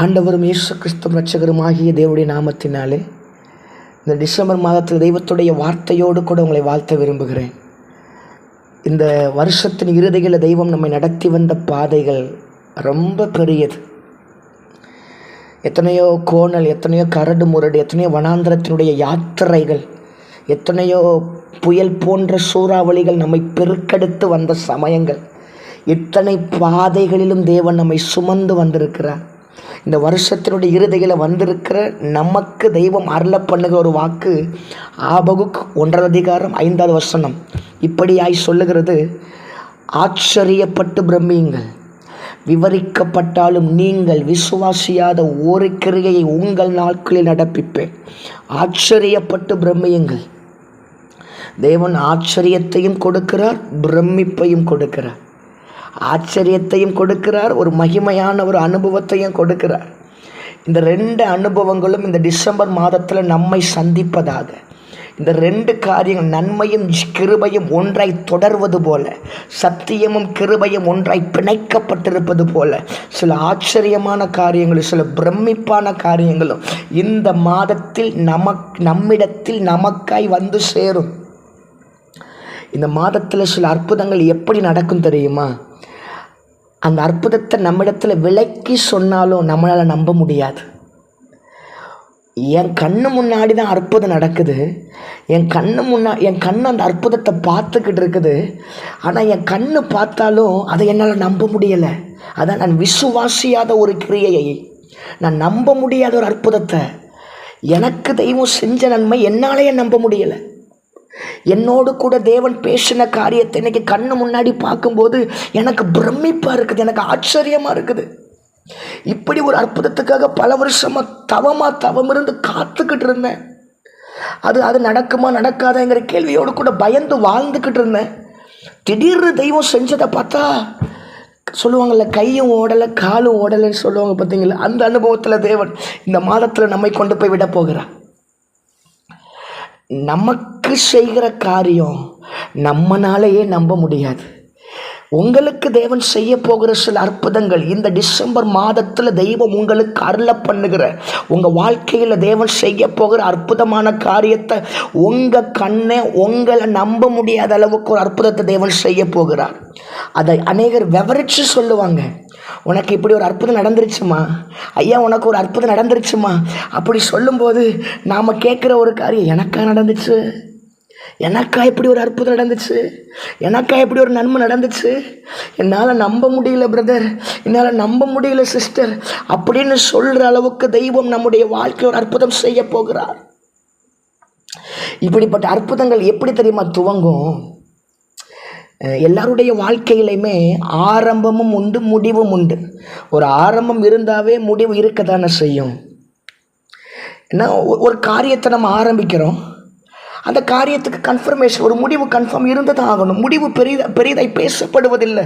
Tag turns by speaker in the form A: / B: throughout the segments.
A: ஆண்டவரும் இயேசு கிறிஸ்துவ ஆகிய தேவடைய நாமத்தினாலே இந்த டிசம்பர் மாதத்தில் தெய்வத்துடைய வார்த்தையோடு கூட உங்களை வாழ்த்த விரும்புகிறேன் இந்த வருஷத்தின் இறுதியில் தெய்வம் நம்மை நடத்தி வந்த பாதைகள் ரொம்ப பெரியது எத்தனையோ கோணல் எத்தனையோ கரடு முரடு எத்தனையோ வனாந்திரத்தினுடைய யாத்திரைகள் எத்தனையோ புயல் போன்ற சூறாவளிகள் நம்மை பெருக்கெடுத்து வந்த சமயங்கள் இத்தனை பாதைகளிலும் தேவன் நம்மை சுமந்து வந்திருக்கிறார் இந்த வருஷத்தினுடைய இறுதியில் வந்திருக்கிற நமக்கு தெய்வம் அருள பண்ணுகிற ஒரு வாக்கு ஆபகுக் ஒன்றாவது அதிகாரம் ஐந்தாவது வசனம் இப்படியாய் சொல்லுகிறது ஆச்சரியப்பட்டு பிரம்மியுங்கள் விவரிக்கப்பட்டாலும் நீங்கள் விசுவாசியாத ஒரு கிரியையை உங்கள் நாட்களில் நடப்பிப்பேன் ஆச்சரியப்பட்டு பிரமியுங்கள் தேவன் ஆச்சரியத்தையும் கொடுக்கிறார் பிரமிப்பையும் கொடுக்கிறார் ஆச்சரியத்தையும் கொடுக்கிறார் ஒரு மகிமையான ஒரு அனுபவத்தையும் கொடுக்கிறார் இந்த ரெண்டு அனுபவங்களும் இந்த டிசம்பர் மாதத்தில் நம்மை சந்திப்பதாக இந்த ரெண்டு காரியங்கள் நன்மையும் கிருபையும் ஒன்றாய் தொடர்வது போல சத்தியமும் கிருபையும் ஒன்றாய் பிணைக்கப்பட்டிருப்பது போல சில ஆச்சரியமான காரியங்களும் சில பிரமிப்பான காரியங்களும் இந்த மாதத்தில் நமக் நம்மிடத்தில் நமக்காய் வந்து சேரும் இந்த மாதத்தில் சில அற்புதங்கள் எப்படி நடக்கும் தெரியுமா அந்த அற்புதத்தை நம்மிடத்தில் விளக்கி சொன்னாலும் நம்மளால் நம்ப முடியாது என் கண்ணு முன்னாடி தான் அற்புதம் நடக்குது என் கண்ணு முன்னா என் கண் அந்த அற்புதத்தை பார்த்துக்கிட்டு இருக்குது ஆனால் என் கண்ணு பார்த்தாலும் அதை என்னால் நம்ப முடியலை அதான் நான் விசுவாசியாத ஒரு கிரியையை நான் நம்ப முடியாத ஒரு அற்புதத்தை எனக்கு தெய்வம் செஞ்ச நன்மை என்னாலேயே நம்ப முடியலை என்னோடு கூட தேவன் பேசின காரியத்தை இன்னைக்கு கண்ணு முன்னாடி பார்க்கும்போது எனக்கு பிரமிப்பாக இருக்குது எனக்கு ஆச்சரியமாக இருக்குது இப்படி ஒரு அற்புதத்துக்காக பல வருஷமாக தவமாக தவம் இருந்து காத்துக்கிட்டு இருந்தேன் அது அது நடக்குமா நடக்காதாங்கிற கேள்வியோடு கூட பயந்து வாழ்ந்துக்கிட்டு இருந்தேன் திடீர்னு தெய்வம் செஞ்சதை பார்த்தா சொல்லுவாங்கள்ல கையும் ஓடலை காலும் ஓடலைன்னு சொல்லுவாங்க பார்த்தீங்களா அந்த அனுபவத்தில் தேவன் இந்த மாதத்தில் நம்மை கொண்டு போய் விட போகிறான் நமக்கு செய்கிற காரியம் நம்மனாலேயே நம்ப முடியாது உங்களுக்கு தேவன் செய்ய போகிற சில அற்புதங்கள் இந்த டிசம்பர் மாதத்தில் தெய்வம் உங்களுக்கு அருள பண்ணுகிற உங்கள் வாழ்க்கையில் தேவன் செய்ய போகிற அற்புதமான காரியத்தை உங்கள் கண்ணை உங்களை நம்ப முடியாத அளவுக்கு ஒரு அற்புதத்தை தேவன் செய்ய போகிறார் அதை அநேகர் விவரித்து சொல்லுவாங்க உனக்கு இப்படி ஒரு அற்புதம் நடந்துருச்சுமா ஐயா உனக்கு ஒரு அற்புதம் நடந்துருச்சுமா அப்படி சொல்லும்போது நாம் கேட்குற ஒரு காரியம் எனக்கா நடந்துச்சு எனக்கா இப்படி ஒரு அற்புதம் நடந்துச்சு எனக்கா எப்படி ஒரு நன்மை நடந்துச்சு என்னால் நம்ப முடியல பிரதர் என்னால் நம்ப முடியல சிஸ்டர் அப்படின்னு சொல்கிற அளவுக்கு தெய்வம் நம்முடைய வாழ்க்கையில் ஒரு அற்புதம் செய்ய போகிறார் இப்படிப்பட்ட அற்புதங்கள் எப்படி தெரியுமா துவங்கும் எல்லாருடைய வாழ்க்கையிலையுமே ஆரம்பமும் உண்டு முடிவும் உண்டு ஒரு ஆரம்பம் இருந்தாவே முடிவு இருக்க தானே செய்யும் ஏன்னா ஒரு காரியத்தை நம்ம ஆரம்பிக்கிறோம் அந்த காரியத்துக்கு கன்ஃபர்மேஷன் ஒரு முடிவு கன்ஃபார்ம் இருந்தது ஆகணும் முடிவு பெரிய பெரியதை பேசப்படுவதில்லை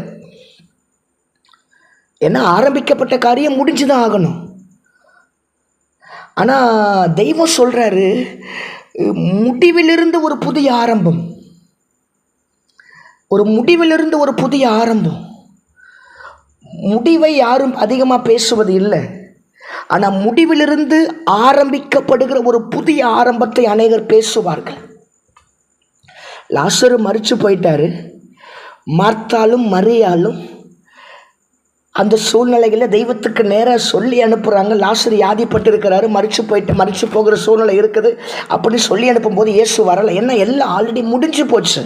A: ஏன்னா ஆரம்பிக்கப்பட்ட காரியம் முடிஞ்சுதான் ஆகணும் ஆனால் தெய்வம் சொல்கிறாரு முடிவிலிருந்து ஒரு புதிய ஆரம்பம் ஒரு முடிவிலிருந்து ஒரு புதிய ஆரம்பம் முடிவை யாரும் அதிகமாக பேசுவது இல்லை ஆனால் முடிவிலிருந்து ஆரம்பிக்கப்படுகிற ஒரு புதிய ஆரம்பத்தை அநேகர் பேசுவார்கள் லாஸ்டர் மறித்து போயிட்டார் மார்த்தாலும் மறியாலும் அந்த சூழ்நிலைகளை தெய்வத்துக்கு நேராக சொல்லி அனுப்புகிறாங்க லாசர் யாதிப்பட்டிருக்கிறாரு மறித்து போயிட்டு மறித்து போகிற சூழ்நிலை இருக்குது அப்படின்னு சொல்லி அனுப்பும்போது இயேசு வரலை ஏன்னா எல்லாம் ஆல்ரெடி முடிஞ்சு போச்சு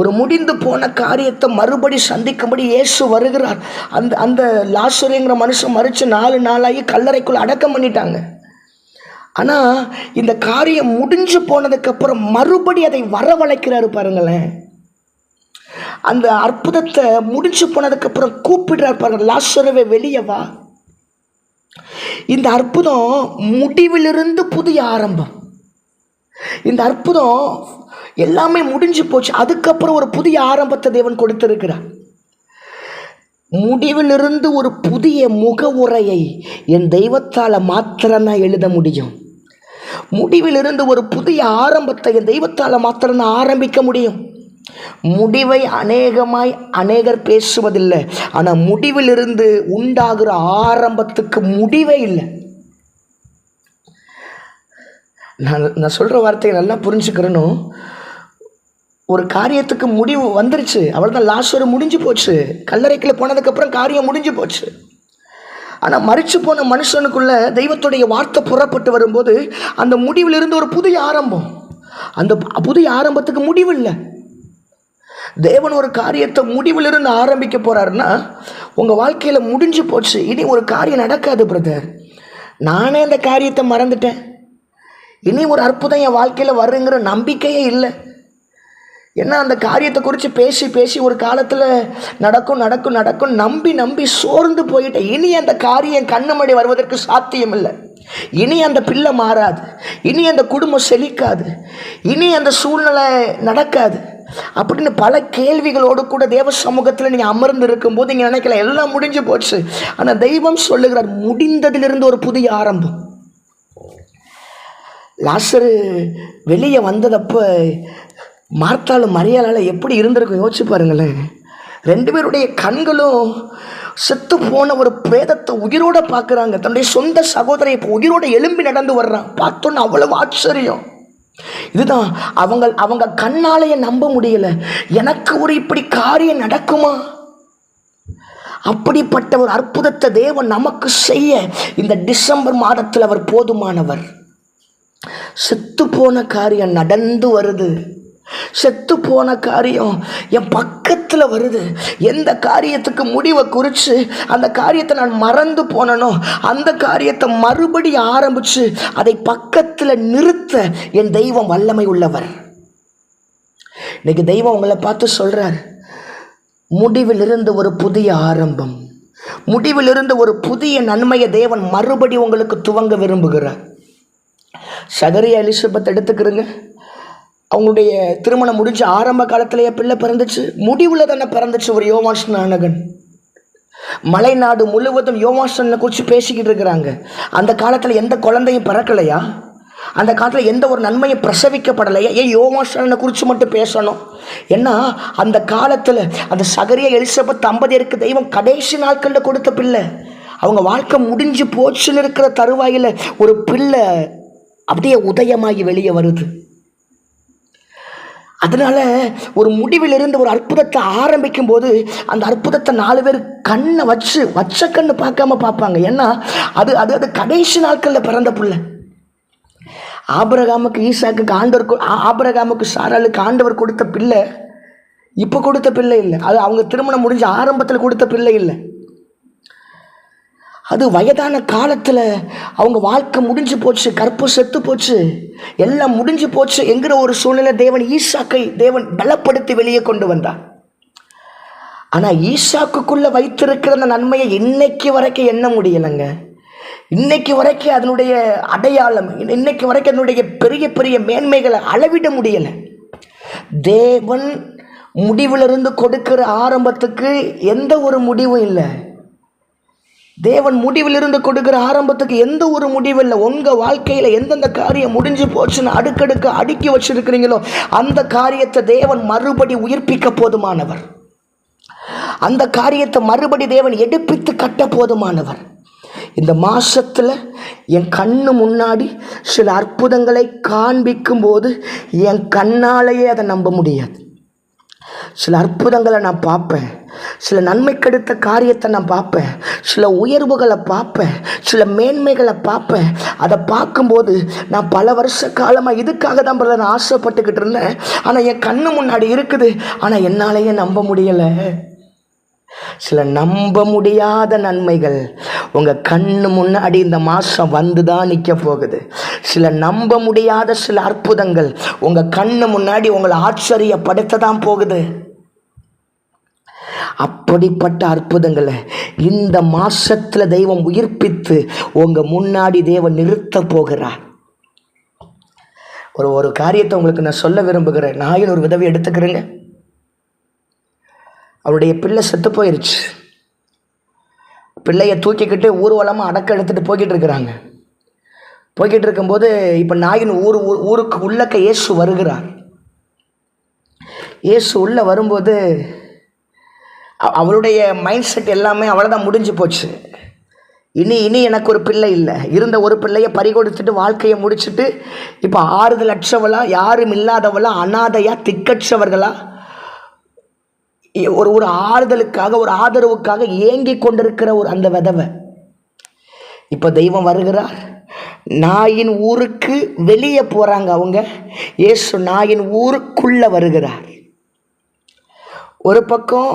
A: ஒரு முடிந்து போன காரியத்தை மறுபடி சந்திக்கும்படி இயேசு வருகிறார் அந்த அந்த லாசுரிங்கிற மனுஷன் மறித்து நாலு நாளாகி கல்லறைக்குள் அடக்கம் பண்ணிட்டாங்க ஆனால் இந்த காரியம் முடிஞ்சு போனதுக்கப்புறம் மறுபடி அதை வரவழைக்கிறாரு பாருங்களேன் அந்த அற்புதத்தை முடிஞ்சு போனதுக்கப்புறம் கூப்பிடுறார் பாருங்க லாஸ்வரவை வெளியே வா இந்த அற்புதம் முடிவிலிருந்து புதிய ஆரம்பம் இந்த அற்புதம் எல்லாமே முடிஞ்சு போச்சு அதுக்கப்புறம் ஒரு புதிய ஆரம்பத்தை தேவன் கொடுத்திருக்கிறார் முடிவிலிருந்து ஒரு புதிய முக உரையை என் தெய்வத்தால் மாத்திரம்தான் எழுத முடியும் முடிவிலிருந்து ஒரு புதிய ஆரம்பத்தை தெய்வத்தால் மாத்திரம் ஆரம்பிக்க முடியும் முடிவை அநேகமாய் அநேகர் பேசுவதில்லை ஆனால் முடிவிலிருந்து உண்டாகிற ஆரம்பத்துக்கு முடிவே இல்லை நான் நான் சொல்கிற வார்த்தையை நல்லா புரிஞ்சுக்கிறனும் ஒரு காரியத்துக்கு முடிவு வந்துருச்சு அவ்வளோதான் லாஸ்ட் ஒரு முடிஞ்சு போச்சு கல்லறைக்கில் போனதுக்கப்புறம் காரியம் முடிஞ்சு போச்சு ஆனால் மறித்து போன மனுஷனுக்குள்ளே தெய்வத்துடைய வார்த்தை புறப்பட்டு வரும்போது அந்த முடிவிலிருந்து ஒரு புதிய ஆரம்பம் அந்த புதிய ஆரம்பத்துக்கு முடிவு இல்லை தேவன் ஒரு காரியத்தை முடிவிலிருந்து ஆரம்பிக்க போகிறாருன்னா உங்கள் வாழ்க்கையில் முடிஞ்சு போச்சு இனி ஒரு காரியம் நடக்காது பிரதர் நானே அந்த காரியத்தை மறந்துட்டேன் இனி ஒரு அற்புதம் என் வாழ்க்கையில் வருங்கிற நம்பிக்கையே இல்லை ஏன்னா அந்த காரியத்தை குறித்து பேசி பேசி ஒரு காலத்தில் நடக்கும் நடக்கும் நடக்கும் நம்பி நம்பி சோர்ந்து போயிட்டேன் இனி அந்த காரியம் கண்ணமடி வருவதற்கு சாத்தியம் இல்லை இனி அந்த பிள்ளை மாறாது இனி அந்த குடும்பம் செழிக்காது இனி அந்த சூழ்நிலை நடக்காது அப்படின்னு பல கேள்விகளோடு கூட தேவ சமூகத்தில் நீங்கள் அமர்ந்து இருக்கும்போது நீங்கள் நினைக்கல எல்லாம் முடிஞ்சு போச்சு ஆனால் தெய்வம் சொல்லுகிறார் முடிந்ததிலிருந்து ஒரு புதிய ஆரம்பம் லாசரு வெளியே வந்ததப்போ மார்த்தாலும் மரியாளால் எப்படி இருந்திருக்கும் யோசிச்சு பாருங்களேன் ரெண்டு பேருடைய கண்களும் செத்து போன ஒரு பிரேதத்தை உயிரோட பார்க்குறாங்க தன்னுடைய சொந்த சகோதரை இப்போ உயிரோட எலும்பி நடந்து வர்றான் பார்த்தோன்னு அவ்வளவு ஆச்சரியம் இதுதான் அவங்க அவங்க கண்ணாலைய நம்ப முடியல எனக்கு ஒரு இப்படி காரியம் நடக்குமா அப்படிப்பட்ட ஒரு அற்புதத்தை தேவன் நமக்கு செய்ய இந்த டிசம்பர் மாதத்தில் அவர் போதுமானவர் செத்து போன காரியம் நடந்து வருது செத்து போன காரியம் என் பக்கத்தில் வருது எந்த காரியத்துக்கு முடிவை குறித்து அந்த காரியத்தை நான் மறந்து போனனோ அந்த காரியத்தை மறுபடி ஆரம்பித்து அதை பக்கத்தில் நிறுத்த என் தெய்வம் வல்லமை உள்ளவர் இன்னைக்கு தெய்வம் உங்களை பார்த்து சொல்கிறார் முடிவிலிருந்து ஒரு புதிய ஆரம்பம் முடிவிலிருந்து ஒரு புதிய நன்மையை தேவன் மறுபடி உங்களுக்கு துவங்க விரும்புகிறார் சகரிய எலிசபெத் எடுத்துக்கிறேங்க அவங்களுடைய திருமணம் முடிஞ்சு ஆரம்ப காலத்திலேயே பிள்ளை பிறந்துச்சு முடிவில் தானே பிறந்துச்சு ஒரு யோவான் ஸ்நானகன் மலைநாடு முழுவதும் யோவான்ஸ்டனை குறித்து பேசிக்கிட்டு இருக்கிறாங்க அந்த காலத்தில் எந்த குழந்தையும் பிறக்கலையா அந்த காலத்தில் எந்த ஒரு நன்மையும் பிரசவிக்கப்படலையா ஏன் யோவான்ஸ்டனை குறித்து மட்டும் பேசணும் ஏன்னா அந்த காலத்தில் அந்த சகரிய எலிசபெத் தம்பதியருக்கு தெய்வம் கடைசி நாட்களில் கொடுத்த பிள்ளை அவங்க வாழ்க்கை முடிஞ்சு போச்சுன்னு இருக்கிற தருவாயில் ஒரு பிள்ளை அப்படியே உதயமாகி வெளியே வருது அதனால் ஒரு முடிவிலிருந்து ஒரு அற்புதத்தை ஆரம்பிக்கும் போது அந்த அற்புதத்தை நாலு பேர் கண்ணை வச்சு வச்ச கண்ணு பார்க்காம பார்ப்பாங்க ஏன்னா அது அது அது கடைசி நாட்களில் பிறந்த பிள்ளை ஆபரகாமுக்கு ஈசாக்கு ஆண்டவர் ஆபரகாமுக்கு சாராளுக்கு ஆண்டவர் கொடுத்த பிள்ளை இப்போ கொடுத்த பிள்ளை இல்லை அது அவங்க திருமணம் முடிஞ்ச ஆரம்பத்தில் கொடுத்த பிள்ளை இல்லை அது வயதான காலத்தில் அவங்க வாழ்க்கை முடிஞ்சு போச்சு கற்பு செத்து போச்சு எல்லாம் முடிஞ்சு போச்சு என்கிற ஒரு சூழ்நிலை தேவன் ஈசாக்கை தேவன் பலப்படுத்தி வெளியே கொண்டு வந்தார் ஆனால் ஈசாக்குக்குள்ளே வைத்திருக்கிற அந்த நன்மையை இன்னைக்கு வரைக்கும் எண்ண முடியலைங்க இன்னைக்கு வரைக்கும் அதனுடைய அடையாளம் இன்னைக்கு வரைக்கும் அதனுடைய பெரிய பெரிய மேன்மைகளை அளவிட முடியலை தேவன் முடிவிலிருந்து கொடுக்கிற ஆரம்பத்துக்கு எந்த ஒரு முடிவும் இல்லை தேவன் முடிவிலிருந்து கொடுக்குற ஆரம்பத்துக்கு எந்த ஒரு முடிவில் உங்கள் வாழ்க்கையில் எந்தெந்த காரியம் முடிஞ்சு போச்சுன்னு அடுக்கடுக்க அடுக்கி வச்சுருக்கிறீங்களோ அந்த காரியத்தை தேவன் மறுபடி உயிர்ப்பிக்க போதுமானவர் அந்த காரியத்தை மறுபடி தேவன் எடுப்பித்து கட்ட போதுமானவர் இந்த மாசத்தில் என் கண்ணு முன்னாடி சில அற்புதங்களை காண்பிக்கும் போது என் கண்ணாலேயே அதை நம்ப முடியாது சில அற்புதங்களை நான் பார்ப்பேன் சில நன்மை கெடுத்த காரியத்தை நான் பார்ப்பேன் சில உயர்வுகளை பார்ப்பேன் சில மேன்மைகளை பார்ப்பேன் அதை பார்க்கும்போது நான் பல வருஷ காலமாக இதுக்காக தான் பிரதர் நான் ஆசைப்பட்டுக்கிட்டு இருந்தேன் ஆனால் என் கண்ணு முன்னாடி இருக்குது ஆனால் என்னாலேயே நம்ப முடியலை சில நம்ப முடியாத நன்மைகள் உங்கள் கண்ணு முன்னாடி இந்த மாதம் வந்து தான் நிற்க போகுது சில நம்ப முடியாத சில அற்புதங்கள் உங்கள் கண்ணு முன்னாடி உங்களை ஆச்சரியப்படுத்த தான் போகுது அப்படிப்பட்ட அற்புதங்களை இந்த மாசத்தில் தெய்வம் உயிர்ப்பித்து உங்கள் முன்னாடி தேவன் நிறுத்த போகிறார் ஒரு ஒரு காரியத்தை உங்களுக்கு நான் சொல்ல விரும்புகிறேன் நாயின் ஒரு விதவை எடுத்துக்கிறேங்க அவருடைய பிள்ளை செத்து போயிருச்சு பிள்ளையை தூக்கிக்கிட்டு ஊர்வலமாக அடக்க எடுத்துகிட்டு போய்கிட்டு இருக்கிறாங்க போய்கிட்டு இருக்கும்போது இப்போ நாயின் ஊர் ஊர் ஊருக்கு உள்ளக்க இயேசு வருகிறார் இயேசு உள்ளே வரும்போது அவளுடைய மைண்ட் செட் எல்லாமே அவ்வளோதான் முடிஞ்சு போச்சு இனி இனி எனக்கு ஒரு பிள்ளை இல்லை இருந்த ஒரு பிள்ளையை பறிகொடுத்துட்டு வாழ்க்கையை முடிச்சுட்டு இப்போ ஆறுதல் அற்றவளா யாரும் இல்லாதவளா அனாதையாக திக்கற்றவர்களாக ஒரு ஒரு ஆறுதலுக்காக ஒரு ஆதரவுக்காக ஏங்கி கொண்டிருக்கிற ஒரு அந்த விதவை இப்போ தெய்வம் வருகிறார் நாயின் ஊருக்கு வெளியே போகிறாங்க அவங்க ஏசு நாயின் ஊருக்குள்ளே வருகிறார் ஒரு பக்கம்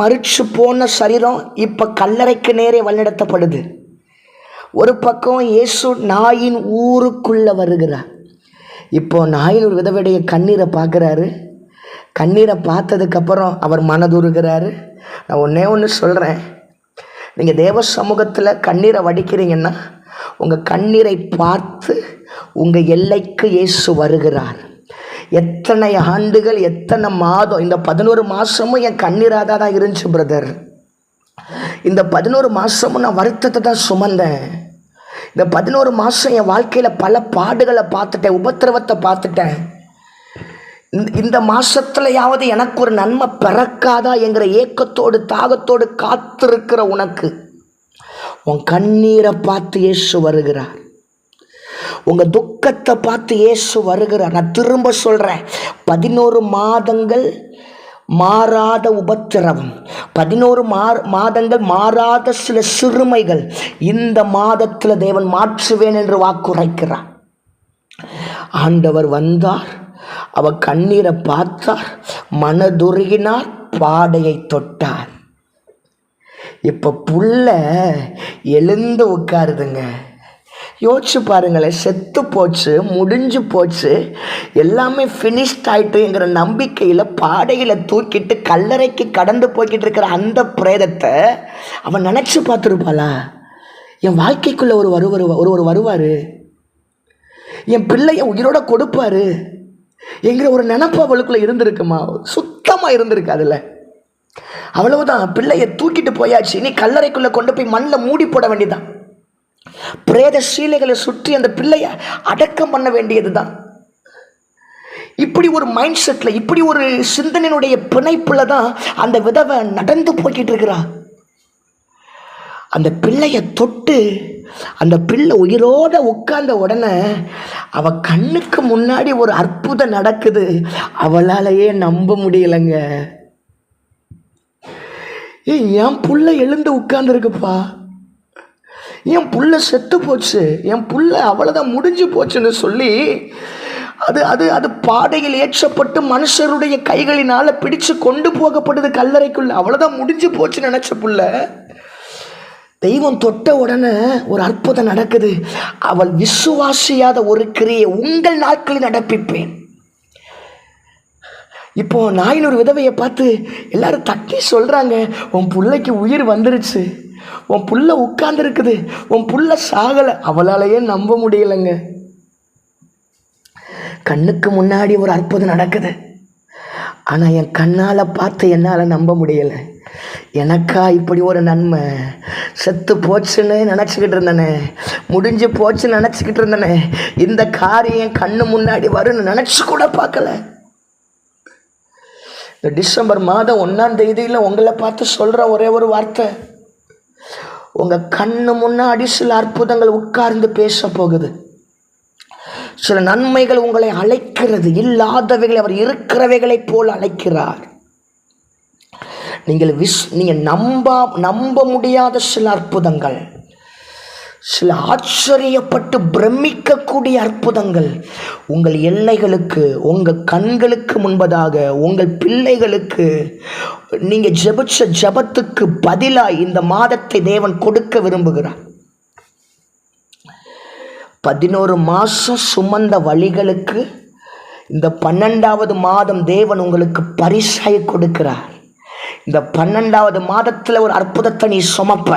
A: மறுச்சு போன சரீரம் இப்போ கல்லறைக்கு நேரே வழிநடத்தப்படுது ஒரு பக்கம் இயேசு நாயின் ஊருக்குள்ளே வருகிறார் இப்போ நாயின் ஒரு விதவையுடைய கண்ணீரை பார்க்குறாரு கண்ணீரை பார்த்ததுக்கப்புறம் அவர் மனதுருகிறாரு நான் ஒன்றே ஒன்று சொல்கிறேன் நீங்கள் தேவ சமூகத்தில் கண்ணீரை வடிக்கிறீங்கன்னா உங்கள் கண்ணீரை பார்த்து உங்கள் எல்லைக்கு இயேசு வருகிறார் எத்தனை ஆண்டுகள் எத்தனை மாதம் இந்த பதினோரு மாதமும் என் கண்ணீராக தான் இருந்துச்சு பிரதர் இந்த பதினோரு மாதமும் நான் வருத்தத்தை தான் சுமந்தேன் இந்த பதினோரு மாதம் என் வாழ்க்கையில் பல பாடுகளை பார்த்துட்டேன் உபத்திரவத்தை பார்த்துட்டேன் இந்த மாசத்துலயாவது எனக்கு ஒரு நன்மை பிறக்காதா என்கிற ஏக்கத்தோடு தாகத்தோடு காத்திருக்கிற உனக்கு உன் கண்ணீரை பார்த்து இயேசு வருகிறார் உங்கள் துக்கத்தை பார்த்து இயேசு வருகிறார் நான் திரும்ப சொல்கிறேன் பதினோரு மாதங்கள் மாறாத உபத்திரவம் பதினோரு மா மாதங்கள் மாறாத சில சிறுமைகள் இந்த மாதத்தில் தேவன் மாற்றுவேன் என்று வாக்குரைக்கிறார் ஆண்டவர் வந்தார் அவ கண்ணீரை பார்த்தார் மனதுருகினார் பாடையை தொட்டார் இப்போ புள்ள எழுந்து உட்காருதுங்க யோசிச்சு பாருங்களேன் செத்து போச்சு முடிஞ்சு போச்சு எல்லாமே ஃபினிஷ்ட் ஆயிட்டுங்கிற நம்பிக்கையில் பாடையில் தூக்கிட்டு கல்லறைக்கு கடந்து போய்கிட்டு இருக்கிற அந்த பிரேதத்தை அவன் நினச்சி பார்த்துருப்பாளா என் வாழ்க்கைக்குள்ளே ஒரு ஒரு ஒருவர் வருவார் என் பிள்ளைய உயிரோட கொடுப்பாரு என்கிற ஒரு நினப்பு அவளுக்குள்ளே இருந்திருக்குமா சுத்தமாக அதுல அவ்வளவுதான் பிள்ளையை தூக்கிட்டு போயாச்சு நீ கல்லறைக்குள்ளே கொண்டு போய் மண்ணில் மூடி போட வேண்டியதுதான் பிரேத சீலைகளை சுற்றி அந்த பிள்ளையை அடக்கம் பண்ண வேண்டியது தான் இப்படி ஒரு மைண்ட் செட்டில் இப்படி ஒரு சிந்தனையினுடைய பிணைப்பில் தான் அந்த விதவை நடந்து போய்கிட்டு இருக்கிறான் அந்த பிள்ளையை தொட்டு அந்த பிள்ளை உயிரோட உட்கார்ந்த உடனே அவ கண்ணுக்கு முன்னாடி ஒரு அற்புதம் நடக்குது அவளாலேயே நம்ப முடியலைங்க என் புள்ள எழுந்து உட்கார்ந்துருக்குப்பா என் புள்ள செத்து போச்சு என் புள்ள அவ்வளோதான் முடிஞ்சு போச்சுன்னு சொல்லி அது அது அது பாடையில் ஏற்றப்பட்டு மனுஷருடைய கைகளினால் பிடிச்சு கொண்டு போகப்படுது கல்லறைக்குள்ள அவ்வளோதான் முடிஞ்சு போச்சுன்னு நினச்ச புள்ள தெய்வம் தொட்ட உடனே ஒரு அற்புதம் நடக்குது அவள் விசுவாசியாத ஒரு கிரியை உங்கள் நாட்களில் நடப்பிப்பேன் இப்போ நாயின் ஒரு விதவையை பார்த்து எல்லாரும் தட்டி சொல்கிறாங்க உன் பிள்ளைக்கு உயிர் வந்துருச்சு உன் புள்ள உட்கார்ந்துருக்குது உன் புள்ள சாகலை அவளாலேயே நம்ப முடியலைங்க கண்ணுக்கு முன்னாடி ஒரு அற்புதம் நடக்குது ஆனால் என் கண்ணால் பார்த்து என்னால் நம்ப முடியலை எனக்கா இப்படி ஒரு நன்மை செத்து போச்சுன்னு நினச்சிக்கிட்டு இருந்தனே முடிஞ்சு போச்சுன்னு நினச்சிக்கிட்டு இருந்தனே இந்த காரியம் கண்ணு முன்னாடி வரும்னு நினச்சி கூட பார்க்கல இந்த டிசம்பர் மாதம் ஒன்றாம் தேதியில் உங்களை பார்த்து சொல்கிற ஒரே ஒரு வார்த்தை உங்கள் கண்ணு முன்னாடி சில அற்புதங்கள் உட்கார்ந்து பேச போகுது சில நன்மைகள் உங்களை அழைக்கிறது இல்லாதவைகளை அவர் இருக்கிறவைகளைப் போல் அழைக்கிறார் நீங்கள் விஸ் நீங்கள் நம்பா நம்ப முடியாத சில அற்புதங்கள் சில ஆச்சரியப்பட்டு பிரமிக்கக்கூடிய அற்புதங்கள் உங்கள் எல்லைகளுக்கு உங்கள் கண்களுக்கு முன்பதாக உங்கள் பிள்ளைகளுக்கு நீங்கள் ஜெபிச்ச ஜபத்துக்கு பதிலாக இந்த மாதத்தை தேவன் கொடுக்க விரும்புகிறார் பதினோரு மாதம் சுமந்த வழிகளுக்கு இந்த பன்னெண்டாவது மாதம் தேவன் உங்களுக்கு பரிசாய் கொடுக்கிறார் இந்த பன்னெண்டாவது மாதத்தில் ஒரு அற்புதத்தை நீ சுமப்ப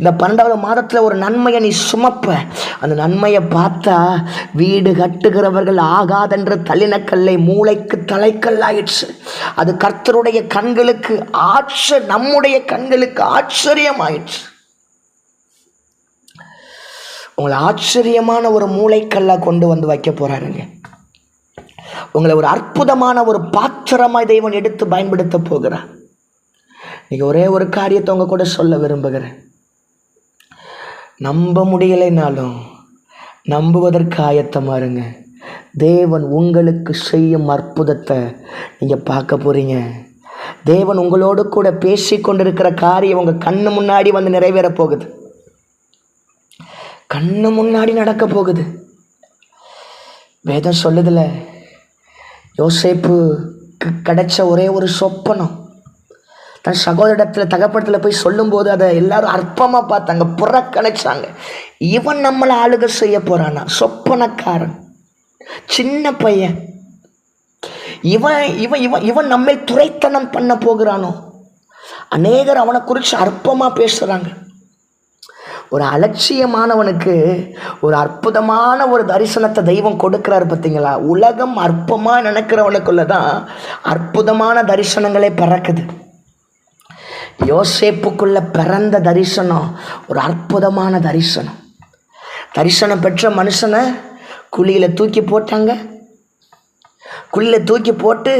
A: இந்த பன்னெண்டாவது மாதத்தில் ஒரு நன்மையை நீ சுமப்ப அந்த நன்மையை பார்த்தா வீடு கட்டுகிறவர்கள் ஆகாதென்ற தள்ளினக்கல்லை மூளைக்கு தலைக்கல் அது கர்த்தருடைய கண்களுக்கு ஆட்ச நம்முடைய கண்களுக்கு ஆச்சரியம் ஆயிடுச்சு உங்களை ஆச்சரியமான ஒரு மூளைக்கல்லாக கொண்டு வந்து வைக்க போகிறாருங்க உங்களை ஒரு அற்புதமான ஒரு பாத்திரமாக தெய்வன் எடுத்து பயன்படுத்த போகிறார் இன்னைக்கு ஒரே ஒரு காரியத்தை உங்கள் கூட சொல்ல விரும்புகிறேன் நம்ப முடியலைனாலும் நம்புவதற்கு ஆயத்தமாருங்க தேவன் உங்களுக்கு செய்யும் அற்புதத்தை நீங்கள் பார்க்க போகிறீங்க தேவன் உங்களோடு கூட பேசி கொண்டிருக்கிற காரியம் உங்கள் கண்ணு முன்னாடி வந்து நிறைவேற போகுது கண்ணு முன்னாடி நடக்க போகுது வேதம் சொல்லுதில்ல யோசேப்பு கிடைச்ச ஒரே ஒரு சொப்பனம் தன் சகோதரத்தில் தகப்படத்தில் போய் சொல்லும்போது அதை எல்லாரும் அற்பமாக பார்த்தாங்க புறக்கணிச்சாங்க இவன் நம்மளை ஆளுக செய்ய போகிறானா சொப்பனக்காரன் சின்ன பையன் இவன் இவன் இவன் இவன் நம்மை துரைத்தனம் பண்ண போகிறானோ அநேகர் அவனை குறித்து அற்பமாக பேசுகிறாங்க ஒரு அலட்சியமானவனுக்கு ஒரு அற்புதமான ஒரு தரிசனத்தை தெய்வம் கொடுக்குறாரு பார்த்தீங்களா உலகம் அற்பமாக நினைக்கிறவனுக்குள்ள தான் அற்புதமான தரிசனங்களே பறக்குது யோசேப்புக்குள்ள பிறந்த தரிசனம் ஒரு அற்புதமான தரிசனம் தரிசனம் பெற்ற மனுஷனை குழியில் தூக்கி போட்டாங்க குழியில் தூக்கி போட்டு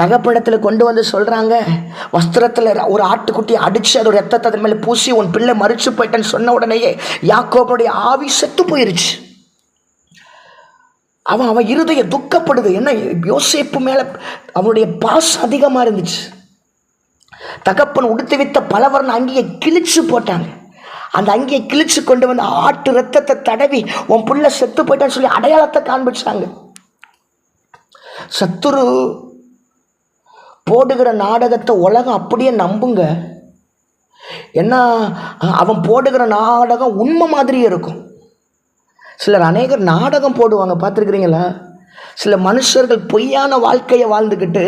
A: தகப்படத்தில் கொண்டு வந்து சொல்கிறாங்க வஸ்திரத்தில் ஒரு ஆட்டுக்குட்டி அடித்து அதோட ரத்தத்தை அதன் மேலே பூசி உன் பிள்ளை மறிச்சு போயிட்டேன்னு சொன்ன உடனேயே யாக்கோபனுடைய ஆவி செத்து போயிருச்சு அவன் அவன் இருதய துக்கப்படுது என்ன யோசிப்பு மேலே அவனுடைய பாசம் அதிகமாக இருந்துச்சு தகப்பன் உடுத்து வைத்த பலவரன் அங்கேயே கிழிச்சு போட்டாங்க அந்த அங்கேயே கிழிச்சு கொண்டு வந்து ஆட்டு ரத்தத்தை தடவி உன் புள்ள செத்து போயிட்டான்னு சொல்லி அடையாளத்தை காண்பிச்சாங்க சத்துரு போடுகிற நாடகத்தை உலகம் அப்படியே நம்புங்க ஏன்னா அவன் போடுகிற நாடகம் உண்மை மாதிரியே இருக்கும் சிலர் அநேகர் நாடகம் போடுவாங்க பார்த்துருக்குறீங்களா சில மனுஷர்கள் பொய்யான வாழ்க்கையை வாழ்ந்துக்கிட்டு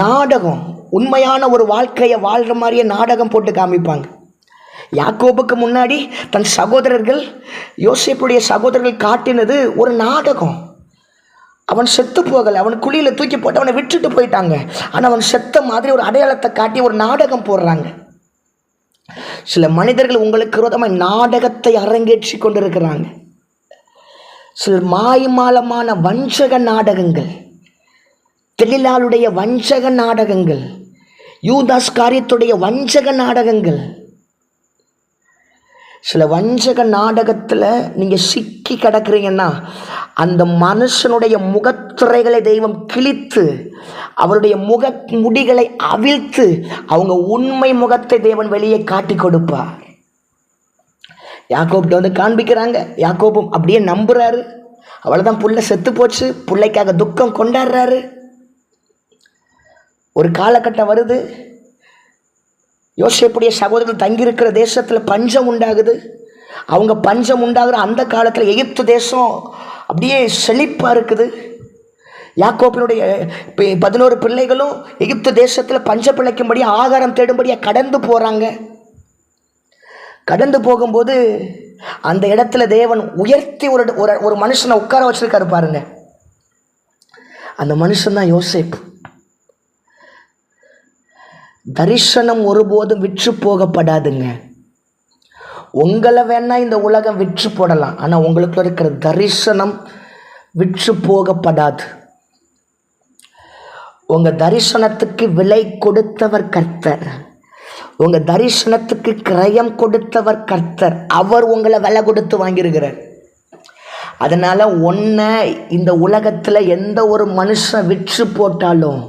A: நாடகம் உண்மையான ஒரு வாழ்க்கையை வாழ்கிற மாதிரியே நாடகம் போட்டு காமிப்பாங்க யாக்கோபுக்கு முன்னாடி தன் சகோதரர்கள் யோசிப்புடைய சகோதரர்கள் காட்டினது ஒரு நாடகம் அவன் செத்து போகலை அவன் குழியில் தூக்கி போட்டு அவனை விட்டுட்டு போயிட்டாங்க ஆனால் அவன் செத்த மாதிரி ஒரு அடையாளத்தை காட்டி ஒரு நாடகம் போடுறாங்க சில மனிதர்கள் உங்களுக்கு விரோதமாக நாடகத்தை அரங்கேற்றி கொண்டிருக்கிறாங்க சில மாயமாலமான வஞ்சக நாடகங்கள் தெளிலாளுடைய வஞ்சக நாடகங்கள் யூதாஸ் காரியத்துடைய வஞ்சக நாடகங்கள் சில வஞ்சக நாடகத்தில் நீங்கள் சிக்கி கிடக்குறீங்கன்னா அந்த மனுஷனுடைய முகத்துறைகளை தெய்வம் கிழித்து அவருடைய முக முடிகளை அவிழ்த்து அவங்க உண்மை முகத்தை தேவன் வெளியே காட்டி கொடுப்பார் யாக்கோப்ட வந்து காண்பிக்கிறாங்க யாக்கோபம் அப்படியே நம்புகிறாரு அவ்வளோதான் புள்ள செத்து போச்சு பிள்ளைக்காக துக்கம் கொண்டாடுறாரு ஒரு காலகட்டம் வருது யோசிப்புடைய சகோதரர்கள் தங்கியிருக்கிற தேசத்தில் பஞ்சம் உண்டாகுது அவங்க பஞ்சம் உண்டாகிற அந்த காலத்தில் எகிப்து தேசம் அப்படியே செழிப்பாக இருக்குது யாக்கோப்பினுடைய பதினோரு பிள்ளைகளும் எகிப்து தேசத்தில் பஞ்ச பிழைக்கும்படி ஆகாரம் தேடும்படியாக கடந்து போகிறாங்க கடந்து போகும்போது அந்த இடத்துல தேவன் உயர்த்தி ஒரு ஒரு மனுஷனை உட்கார வச்சுருக்காரு பாருங்க அந்த மனுஷன் தான் யோசிப்பு தரிசனம் ஒருபோதும் விற்று போகப்படாதுங்க உங்களை வேணால் இந்த உலகம் விற்று போடலாம் ஆனால் உங்களுக்கு இருக்கிற தரிசனம் விற்று போகப்படாது உங்கள் தரிசனத்துக்கு விலை கொடுத்தவர் கர்த்தர் உங்கள் தரிசனத்துக்கு கிரயம் கொடுத்தவர் கர்த்தர் அவர் உங்களை விலை கொடுத்து வாங்கியிருக்கிறார் அதனால் ஒன்றை இந்த உலகத்தில் எந்த ஒரு மனுஷன் விற்று போட்டாலும்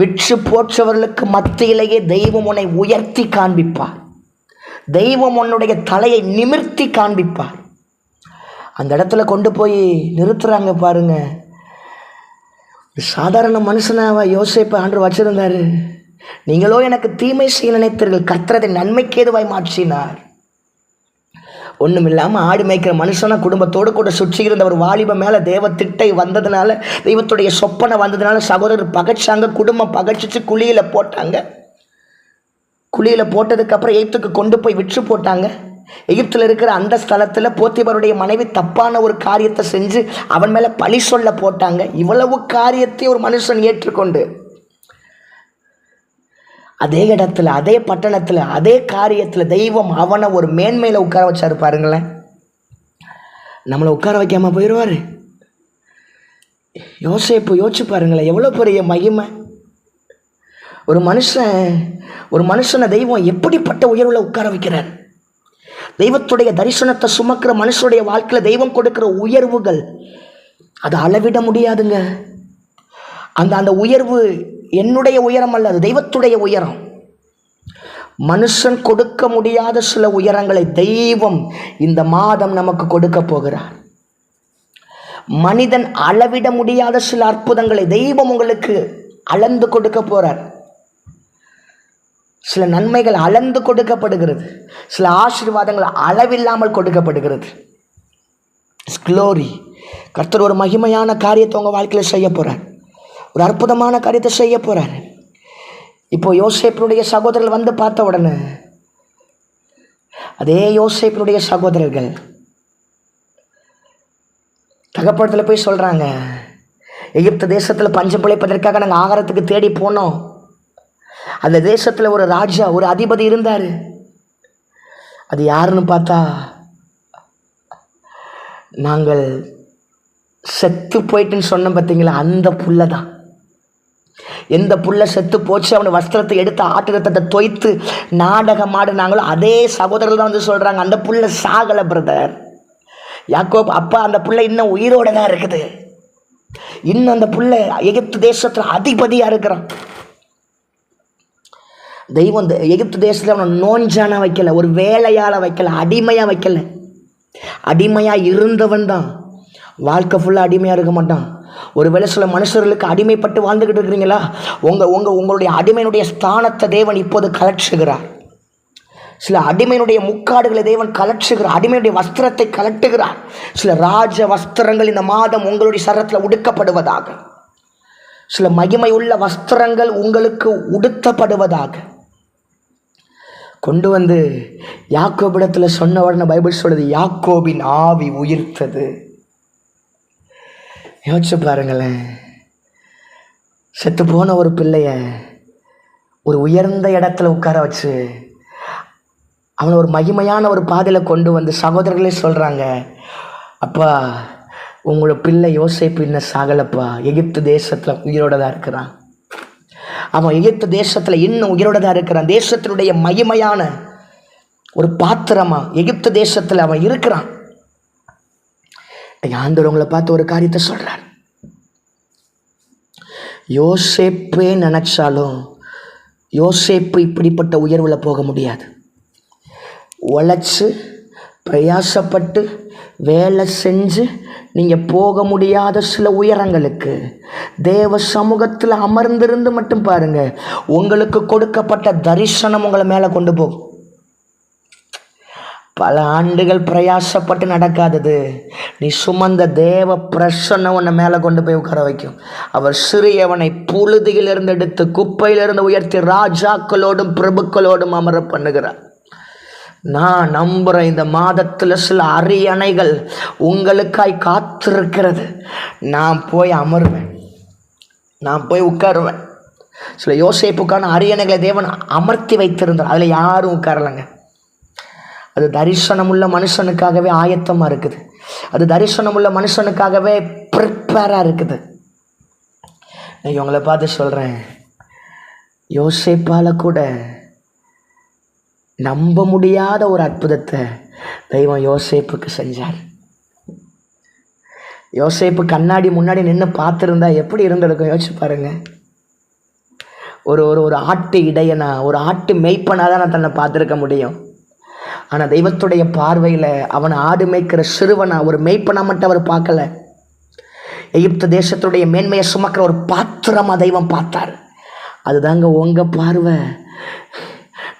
A: விற்று போற்றவர்களுக்கு மத்தியிலேயே தெய்வம் உன்னை உயர்த்தி காண்பிப்பார் தெய்வம் உன்னுடைய தலையை நிமிர்த்தி காண்பிப்பார் அந்த இடத்துல கொண்டு போய் நிறுத்துறாங்க பாருங்க சாதாரண மனுஷனாக யோசிப்பை ஆண்டு வச்சிருந்தாரு நீங்களோ எனக்கு தீமை செய்ய நினைத்தீர்கள் கர்த்தரதை நன்மைக்கேதுவாய் மாற்றினார் ஒன்றும் இல்லாமல் ஆடு மேய்க்கிற மனுஷனை குடும்பத்தோடு கூட சுற்றி இருந்த ஒரு வாலிப மேலே தேவ திட்டை வந்ததுனால தெய்வத்துடைய சொப்பனை வந்ததுனால சகோதரர் பகச்சாங்க குடும்பம் பகச்சிச்சு குழியில் போட்டாங்க குழியில் போட்டதுக்கப்புறம் எய்த்துக்கு கொண்டு போய் விற்று போட்டாங்க எகிப்தில் இருக்கிற அந்த ஸ்தலத்தில் போத்திபருடைய மனைவி தப்பான ஒரு காரியத்தை செஞ்சு அவன் மேலே பழி சொல்ல போட்டாங்க இவ்வளவு காரியத்தை ஒரு மனுஷன் ஏற்றுக்கொண்டு அதே இடத்துல அதே பட்டணத்தில் அதே காரியத்தில் தெய்வம் அவனை ஒரு மேன்மையில் உட்கார வச்சாரு பாருங்களேன் நம்மளை உட்கார வைக்காமல் போயிடுவார் யோசிப்பு யோசிச்சு பாருங்களேன் எவ்வளோ பெரிய மகிமை ஒரு மனுஷன் ஒரு மனுஷனை தெய்வம் எப்படிப்பட்ட உயர்வில் உட்கார வைக்கிறார் தெய்வத்துடைய தரிசனத்தை சுமக்கிற மனுஷனுடைய வாழ்க்கையில் தெய்வம் கொடுக்குற உயர்வுகள் அதை அளவிட முடியாதுங்க அந்த அந்த உயர்வு என்னுடைய உயரம் அல்ல அது தெய்வத்துடைய உயரம் மனுஷன் கொடுக்க முடியாத சில உயரங்களை தெய்வம் இந்த மாதம் நமக்கு கொடுக்க போகிறார் மனிதன் அளவிட முடியாத சில அற்புதங்களை தெய்வம் உங்களுக்கு அளந்து கொடுக்க போகிறார் சில நன்மைகள் அளந்து கொடுக்கப்படுகிறது சில ஆசீர்வாதங்கள் அளவில்லாமல் கொடுக்கப்படுகிறது க்ளோரி கர்த்தர் ஒரு மகிமையான காரியத்தை உங்கள் வாழ்க்கையில் செய்ய போகிறார் ஒரு அற்புதமான காரியத்தை செய்ய போகிறார் இப்போ யோசேப்பினுடைய சகோதரர்கள் வந்து பார்த்த உடனே அதே யோசேப்பினுடைய சகோதரர்கள் தகப்படத்தில் போய் சொல்கிறாங்க எகிப்து தேசத்தில் பஞ்சம் பிழைப்பதற்காக நாங்கள் ஆகாரத்துக்கு தேடி போனோம் அந்த தேசத்தில் ஒரு ராஜா ஒரு அதிபதி இருந்தார் அது யாருன்னு பார்த்தா நாங்கள் செத்து போயிட்டுன்னு சொன்னோம் பார்த்தீங்களா அந்த புள்ள தான் எந்த புள்ள செத்து போச்சு அவன் வஸ்திரத்தை எடுத்து ஆட்டு தொய்த்து நாடகம் ஆடினாங்களோ அதே சகோதரர் தான் வந்து சொல்கிறாங்க அந்த புள்ள சாகலை பிரதர் யாக்கோ அப்பா அந்த புள்ள இன்னும் உயிரோட தான் இருக்குது இன்னும் அந்த புள்ள எகிப்து தேசத்தில் அதிபதியாக இருக்கிறான் தெய்வம் எகிப்து தேசத்தில் அவனை நோஞ்சானா வைக்கல ஒரு வேலையால் வைக்கல அடிமையாக வைக்கல அடிமையாக இருந்தவன் தான் வாழ்க்கை ஃபுல்லாக அடிமையாக இருக்க மாட்டான் ஒருவேளை சில மனுஷர்களுக்கு அடிமைப்பட்டு வாழ்ந்துக்கிட்டு இருக்கிறீங்களா உங்கள் உங்கள் உங்களுடைய அடிமையினுடைய ஸ்தானத்தை தேவன் இப்போது கலற்றுகிறார் சில அடிமையினுடைய முக்காடுகளை தேவன் கலற்றுகிறார் அடிமையுடைய வஸ்திரத்தை கலட்டுகிறார் சில ராஜ வஸ்திரங்கள் இந்த மாதம் உங்களுடைய சரத்தில் உடுக்கப்படுவதாக சில மகிமை உள்ள வஸ்திரங்கள் உங்களுக்கு உடுத்தப்படுவதாக கொண்டு வந்து யாக்கோபிடத்தில் சொன்ன உடனே பைபிள் சொல்லுது யாக்கோபின் ஆவி உயிர்த்தது யோசிச்சு பாருங்களேன் செத்து போன ஒரு பிள்ளைய ஒரு உயர்ந்த இடத்துல உட்கார வச்சு அவனை ஒரு மகிமையான ஒரு பாதையில் கொண்டு வந்து சகோதரர்களே சொல்கிறாங்க அப்பா உங்களோட பிள்ளை யோசிப்பு பின்ன சாகலப்பா எகிப்து தேசத்தில் உயிரோட தான் இருக்கிறான் அவன் எகிப்து தேசத்தில் இன்னும் உயிரோட தான் இருக்கிறான் தேசத்தினுடைய மகிமையான ஒரு பாத்திரமா எகிப்து தேசத்தில் அவன் இருக்கிறான் ஆண்டவர் உங்களை பார்த்து ஒரு காரியத்தை சொல்கிறார் யோசேப்பே நினச்சாலும் யோசேப்பு இப்படிப்பட்ட உயர்வில் போக முடியாது உழைச்சி பிரயாசப்பட்டு வேலை செஞ்சு நீங்கள் போக முடியாத சில உயரங்களுக்கு தேவ சமூகத்தில் அமர்ந்திருந்து மட்டும் பாருங்கள் உங்களுக்கு கொடுக்கப்பட்ட தரிசனம் உங்களை மேலே கொண்டு போகும் பல ஆண்டுகள் பிரயாசப்பட்டு நடக்காதது நீ சுமந்த தேவ பிரசன்ன உன்னை மேலே கொண்டு போய் உட்கார வைக்கும் அவர் சிறியவனை புழுதியிலிருந்து எடுத்து குப்பையிலிருந்து உயர்த்தி ராஜாக்களோடும் பிரபுக்களோடும் அமர பண்ணுகிறார் நான் நம்புகிற இந்த மாதத்தில் சில அரியணைகள் உங்களுக்காய் காத்திருக்கிறது நான் போய் அமருவேன் நான் போய் உட்காருவேன் சில யோசிப்புக்கான அரியணைகளை தேவன் அமர்த்தி வைத்திருந்தார் அதில் யாரும் உட்காரலங்க அது தரிசனமுள்ள மனுஷனுக்காகவே ஆயத்தமாக இருக்குது அது தரிசனமுள்ள மனுஷனுக்காகவே ப்ரிப்பேராக இருக்குது நீ இவங்களை பார்த்து சொல்கிறேன் யோசிப்பால் கூட நம்ப முடியாத ஒரு அற்புதத்தை தெய்வம் யோசேப்புக்கு செஞ்சார் யோசேப்பு கண்ணாடி முன்னாடி நின்று பார்த்துருந்தா எப்படி இருந்திருக்கும் யோசிச்சு பாருங்கள் ஒரு ஒரு ஒரு ஆட்டு இடையனா ஒரு ஆட்டு மெய்ப்பனாக தான் நான் தன்னை பார்த்துருக்க முடியும் ஆனால் தெய்வத்துடைய பார்வையில் அவன் ஆடு மேய்க்கிற சிறுவனை ஒரு மேய்ப்பனை மட்டும் அவர் பார்க்கல எகிப்து தேசத்துடைய மேன்மையை சுமக்கிற ஒரு பாத்திரமாக தெய்வம் பார்த்தார் அதுதாங்க உங்கள் பார்வை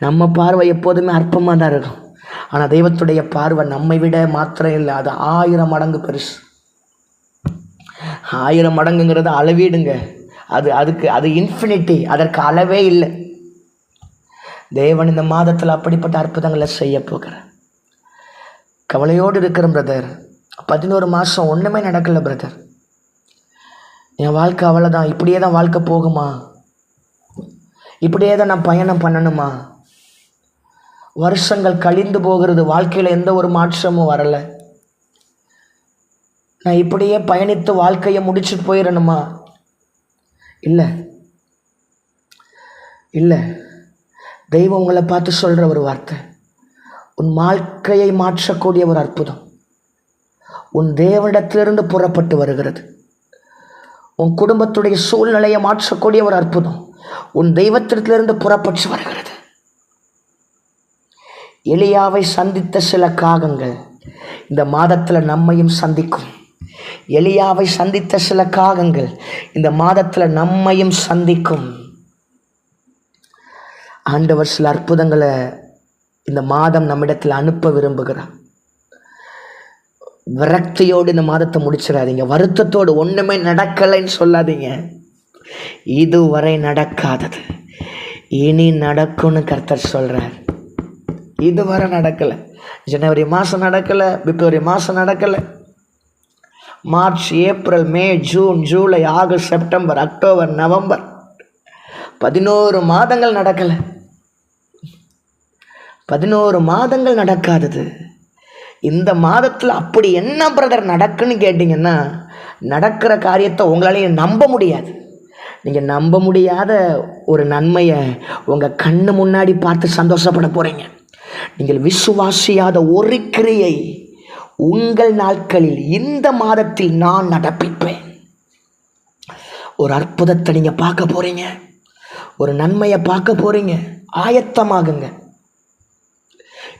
A: நம்ம பார்வை எப்போதுமே அற்பமாக தான் இருக்கும் ஆனால் தெய்வத்துடைய பார்வை நம்மை விட மாத்திரம் இல்லை அது ஆயிரம் மடங்கு பெருசு ஆயிரம் மடங்குங்கிறத அளவீடுங்க அது அதுக்கு அது இன்ஃபினிட்டி அதற்கு அளவே இல்லை தேவன் இந்த மாதத்தில் அப்படிப்பட்ட அற்புதங்களை செய்ய போகிறார் கவலையோடு இருக்கிற பிரதர் பதினோரு மாதம் ஒன்றுமே நடக்கலை பிரதர் என் வாழ்க்கை அவ்வளோதான் இப்படியே தான் வாழ்க்கை போகுமா இப்படியே தான் நான் பயணம் பண்ணணுமா வருஷங்கள் கழிந்து போகிறது வாழ்க்கையில் எந்த ஒரு மாற்றமும் வரலை நான் இப்படியே பயணித்து வாழ்க்கையை முடிச்சுட்டு போயிடணுமா இல்லை இல்லை தெய்வம் உங்களை பார்த்து சொல்கிற ஒரு வார்த்தை உன் வாழ்க்கையை மாற்றக்கூடிய ஒரு அற்புதம் உன் தேவனிடத்திலிருந்து புறப்பட்டு வருகிறது உன் குடும்பத்துடைய சூழ்நிலையை மாற்றக்கூடிய ஒரு அற்புதம் உன் தெய்வத்திடத்திலிருந்து புறப்பட்டு வருகிறது எளியாவை சந்தித்த சில காகங்கள் இந்த மாதத்தில் நம்மையும் சந்திக்கும் எளியாவை சந்தித்த சில காகங்கள் இந்த மாதத்தில் நம்மையும் சந்திக்கும் ஆண்டவர் சில அற்புதங்களை இந்த மாதம் நம்மிடத்தில் அனுப்ப விரும்புகிறார் விரக்தியோடு இந்த மாதத்தை முடிச்சிடாதீங்க வருத்தத்தோடு ஒன்றுமே நடக்கலைன்னு சொல்லாதீங்க இதுவரை நடக்காதது இனி நடக்கும்னு கர்த்தர் சொல்கிறார் இதுவரை நடக்கலை ஜனவரி மாதம் நடக்கலை பிப்ரவரி மாதம் நடக்கலை March April May June July August September October November பதினோரு மாதங்கள் நடக்கலை பதினோரு மாதங்கள் நடக்காதது இந்த மாதத்தில் அப்படி என்ன பிரதர் நடக்குன்னு கேட்டிங்கன்னா நடக்கிற காரியத்தை உங்களாலேயும் நம்ப முடியாது நீங்கள் நம்ப முடியாத ஒரு நன்மையை உங்கள் கண்ணு முன்னாடி பார்த்து சந்தோஷப்பட போகிறீங்க நீங்கள் விசுவாசியாத ஒரு கிரியை உங்கள் நாட்களில் இந்த மாதத்தில் நான் நடப்பிப்பேன் ஒரு அற்புதத்தை நீங்கள் பார்க்க போகிறீங்க ஒரு நன்மையை பார்க்க போகிறீங்க ஆயத்தமாகுங்க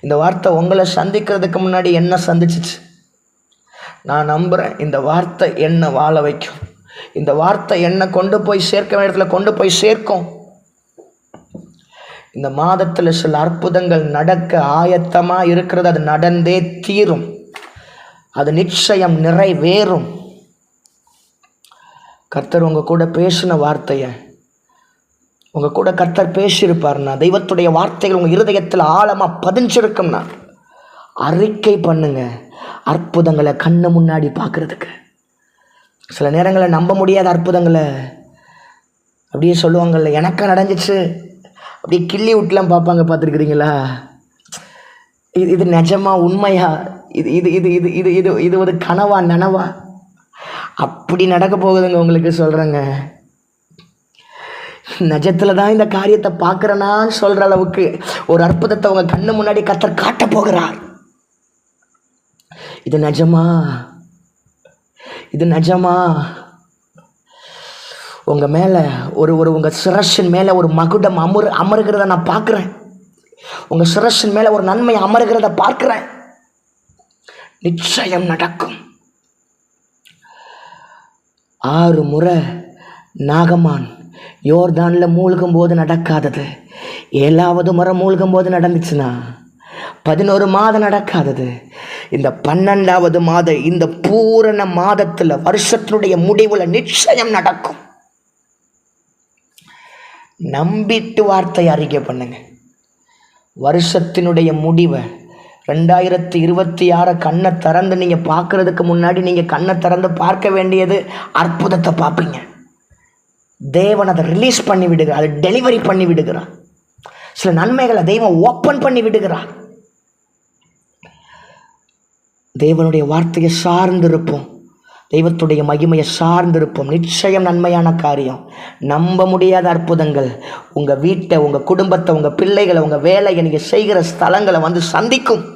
A: இந்த வார்த்தை உங்களை சந்திக்கிறதுக்கு முன்னாடி என்ன சந்திச்சிச்சு நான் நம்புகிறேன் இந்த வார்த்தை என்னை வாழ வைக்கும் இந்த வார்த்தை என்னை கொண்டு போய் சேர்க்க வேண்டியத்தில் இடத்துல கொண்டு போய் சேர்க்கும் இந்த மாதத்தில் சில அற்புதங்கள் நடக்க ஆயத்தமாக இருக்கிறது அது நடந்தே தீரும் அது நிச்சயம் நிறைவேறும் கர்த்தர் உங்கள் கூட பேசின வார்த்தையை உங்கள் கூட கர்த்தர் பேசியிருப்பார்னா தெய்வத்துடைய வார்த்தைகள் உங்கள் இருதயத்தில் ஆழமாக பதிஞ்சிருக்கும்னா அறிக்கை பண்ணுங்க அற்புதங்களை கண்ணு முன்னாடி பார்க்குறதுக்கு சில நேரங்களில் நம்ப முடியாத அற்புதங்களை அப்படியே சொல்லுவாங்கள்ல எனக்கு நடந்துச்சு அப்படியே கிள்ளி விட்டுலாம் பார்ப்பாங்க பார்த்துருக்குறீங்களா இது இது நிஜமா உண்மையா இது இது இது இது இது இது இது ஒரு கனவா நனவா அப்படி நடக்க போகுதுங்க உங்களுக்கு சொல்கிறேங்க நிஜத்தில் தான் இந்த காரியத்தை பார்க்குறேனான்னு சொல்கிற அளவுக்கு ஒரு அற்புதத்தை உங்கள் கண்ணு முன்னாடி கத்தர் காட்ட போகிறார் இது நிஜமா இது நிஜமா உங்கள் மேலே ஒரு ஒரு உங்கள் சுரஷன் மேலே ஒரு மகுடம் அமர் அமருகிறத நான் பார்க்குறேன் உங்கள் சுரஷன் மேலே ஒரு நன்மை அமருகிறத பார்க்குறேன் நிச்சயம் நடக்கும் ஆறு முறை நாகமான் யோர்தானில் மூழ்கும் போது நடக்காதது ஏழாவது முறை மூழ்கும் போது நடந்துச்சுன்னா பதினோரு மாதம் நடக்காதது இந்த பன்னெண்டாவது மாதம் இந்த பூரண மாதத்தில் வருஷத்தினுடைய முடிவில் நிச்சயம் நடக்கும் நம்பிட்டு வார்த்தை அறிக்கை பண்ணுங்க வருஷத்தினுடைய முடிவை ரெண்டாயிரத்தி இருபத்தி ஆறு கண்ணை திறந்து நீங்கள் பார்க்குறதுக்கு முன்னாடி நீங்கள் கண்ணை திறந்து பார்க்க வேண்டியது அற்புதத்தை பார்ப்பீங்க தேவன் அதை ரிலீஸ் பண்ணி விடுகிறார் அதை டெலிவரி பண்ணி விடுகிறார் சில நன்மைகளை தெய்வம் ஓப்பன் பண்ணி விடுகிறார் தேவனுடைய வார்த்தையை சார்ந்திருப்போம் தெய்வத்துடைய மகிமையை சார்ந்திருப்போம் நிச்சயம் நன்மையான காரியம் நம்ப முடியாத அற்புதங்கள் உங்கள் வீட்டை உங்கள் குடும்பத்தை உங்கள் பிள்ளைகளை உங்கள் வேலையை நீங்கள் செய்கிற ஸ்தலங்களை வந்து சந்திக்கும்